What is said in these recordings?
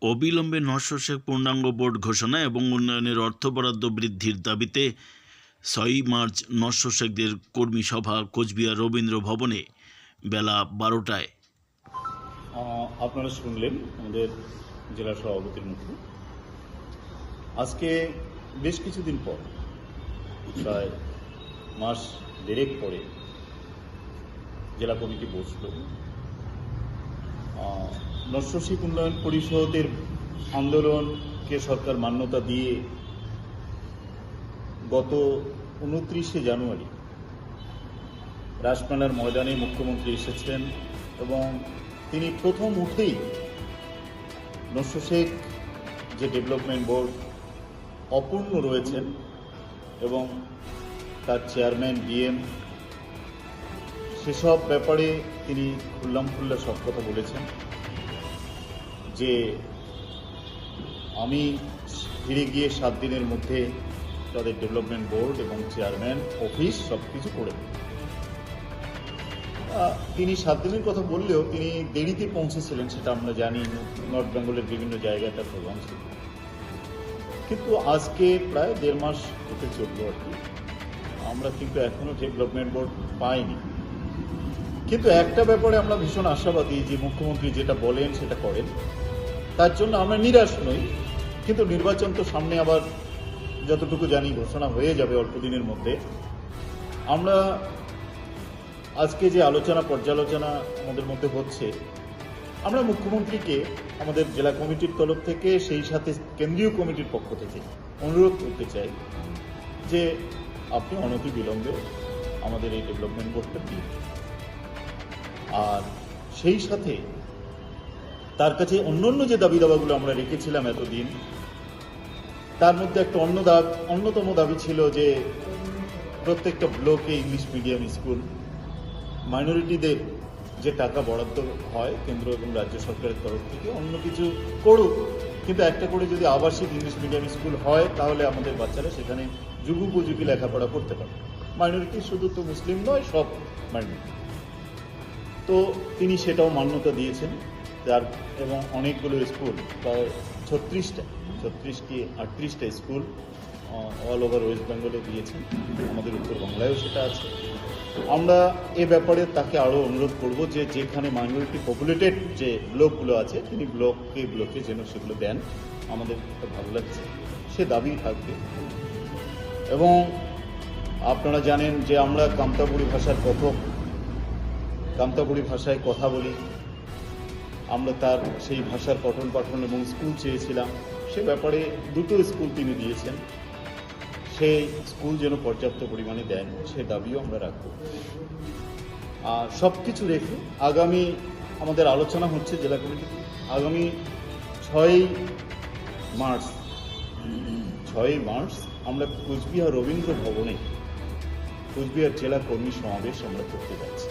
অবিলম্বে নশো পূর্ণাঙ্গ বোর্ড ঘোষণা এবং উন্নয়নের অর্থ বরাদ্দ বৃদ্ধির দাবিতে ছয়ই মার্চ নশো শেখদের কর্মী সভা কোচবিহার রবীন্দ্র ভবনে বেলা বারোটায়। আপনারা শুনলেন আমাদের জেলা সভাপতির মুখে। আজকে বেশ কিছুদিন পর, প্রায় মাস দেড়েক পরে জেলা কমিটি বসল। নস্যশিক উন্নয়ন পরিষদের আন্দোলনকে সরকার মান্যতা দিয়ে গত উনত্রিশে জানুয়ারি রাজমেলার ময়দানে মুখ্যমন্ত্রী এসেছেন এবং তিনি প্রথম উঠেই নস্য শেখ যে ডেভেলপমেন্ট বোর্ড অপূর্ণ রয়েছেন এবং তার চেয়ারম্যান, ডিএম, সেসব ব্যাপারে তিনি খুল্লাম খুল্লা সব কথা বলেছেন। যে আমি ফিরে গিয়ে সাত দিনের মধ্যে তাদের ডেভেলপমেন্ট বোর্ড এবং চেয়ারম্যান, অফিস সব কিছু করে তিনি সাত দিনের কথা বললেও তিনি দেরিতে পৌঁছেছিলেন সেটা আমরা জানি, নর্থ বেঙ্গলের বিভিন্ন জায়গায় তার প্রোগ্রাম ছিল। কিন্তু আজকে প্রায় দেড় মাস হতে চলল আর কি। আমরা কিন্তু এখনও ডেভেলপমেন্ট বোর্ড পাইনি। কিন্তু একটা ব্যাপারে আমরা ভীষণ আশাবাদী যে মুখ্যমন্ত্রী যেটা বলেন সেটা করেন। তার জন্য আমরা নিরাশ নই। কিন্তু নির্বাচন তো সামনে আবার যতটুকু জানি ঘোষণা হয়ে যাবে অল্প দিনের মধ্যে। আমরা আজকে যে আলোচনা, পর্যালোচনা আমাদের মধ্যে হচ্ছে, আমরা মুখ্যমন্ত্রীকে আমাদের জেলা কমিটির তরফ থেকে, সেই সাথে কেন্দ্রীয় কমিটির পক্ষ থেকে অনুরোধ করতে চাই যে আপনি অনতি বিলম্বে আমাদের এই ডেভেলপমেন্ট বোর্ডটা দিন। আর সেই সাথে তার কাছে অন্য অন্য যে দাবি দাবাগুলো আমরা রেখেছিলাম এতদিন, তার মধ্যে একটা অন্য দাব, অন্যতম দাবি ছিল যে প্রত্যেকটা ব্লকে ইংলিশ মিডিয়াম স্কুল, মাইনরিটিদের যে টাকা বরাদ্দ হয় কেন্দ্র এবং রাজ্য সরকারের তরফ থেকে অন্য কিছু করুক। কিন্তু একটা করে যদি আবাসিক ইংলিশ মিডিয়াম স্কুল হয়, তাহলে আমাদের বাচ্চারা সেখানে যুগোপযোগী লেখাপড়া করতে পারে। মাইনরিটি শুধু তো মুসলিম নয়, সব মাইনরিটি। তো তিনি সেটাও মান্যতা দিয়েছেন। তার এবং অনেকগুলো স্কুল, প্রায় ছত্রিশটা, ছত্রিশটি, আটত্রিশটা স্কুল অল ওভার ওয়েস্ট বেঙ্গলে দিয়েছেন। আমাদের উত্তর বাংলায়ও সেটা আছে। আমরা এ ব্যাপারে তাকে আরও অনুরোধ করব যে যেখানে মাইনরিটি পপুলেটেড যে ব্লকগুলো আছে, তিনি ব্লকে ব্লকে যেন সেগুলো দেন। আমাদের খুব ভালো লাগছে। সে দাবি থাকবে। এবং আপনারা জানেন যে আমরা কামতাপুরি ভাষার কথক। কামতাপুরি ভাষায় কথা বলি। আমরা তার সেই ভাষার পঠন পাঠন এবং স্কুল চেয়েছিলাম, সে ব্যাপারে দুটো স্কুল তিনি দিয়েছেন। সেই স্কুল যেন পর্যাপ্ত পরিমাণে দেন, সে দাবিও আমরা রাখব। আর সব কিছু রেখে আগামী আমাদের আলোচনা হচ্ছে জেলা কমিটি। আগামী ছয়ই মার্চ ছয়ই মার্চ আমরা কুচবিহার রবীন্দ্র ভবনে কুচবিহার জেলা কর্মী সমাবেশ আমরা করতে যাচ্ছি।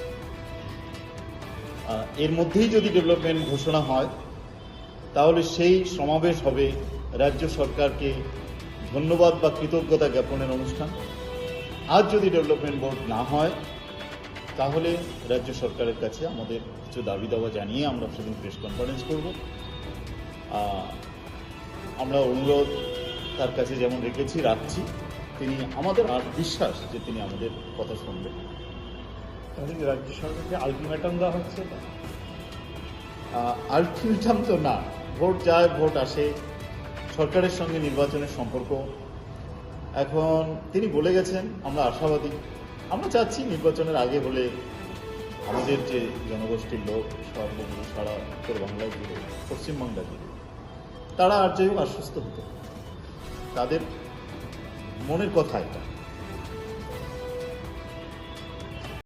এর মধ্যেই যদি ডেভেলপমেন্ট ঘোষণা হয়, তাহলে সেই সমাবেশ হবে রাজ্য সরকারকে ধন্যবাদ বা কৃতজ্ঞতা জ্ঞাপনের অনুষ্ঠান। আর যদি ডেভেলপমেন্ট বোর্ড না হয়, তাহলে রাজ্য সরকারের কাছে আমাদের কিছু দাবি দাওয়া জানিয়ে আমরা সেদিন প্রেস কনফারেন্স করব। আমরা অনুরোধ তার কাছে যেমন রেখেছি, রাখছি, তিনি আমাদের আর বিশ্বাস যে তিনি আমাদের কথা শুনবেন। তাহলে রাজ্য সরকারকে আলটিমেটাম দেওয়া হচ্ছে? আলটিমেটাম তো না, ভোট যায়, ভোট আসে, সরকারের সঙ্গে নির্বাচনের সম্পর্ক। এখন তিনি বলে গেছেন, আমরা আশাবাদী। আমরা চাচ্ছি নির্বাচনের আগে হলে আমাদের যে জনগোষ্ঠীর লোক সর্বগুলো সারা উত্তর বাংলা জুড়ে পশ্চিমবাংলা জুড়ে তারা আর যাই হোক আশ্বস্ত হতো তাদের মনের কথা এটা।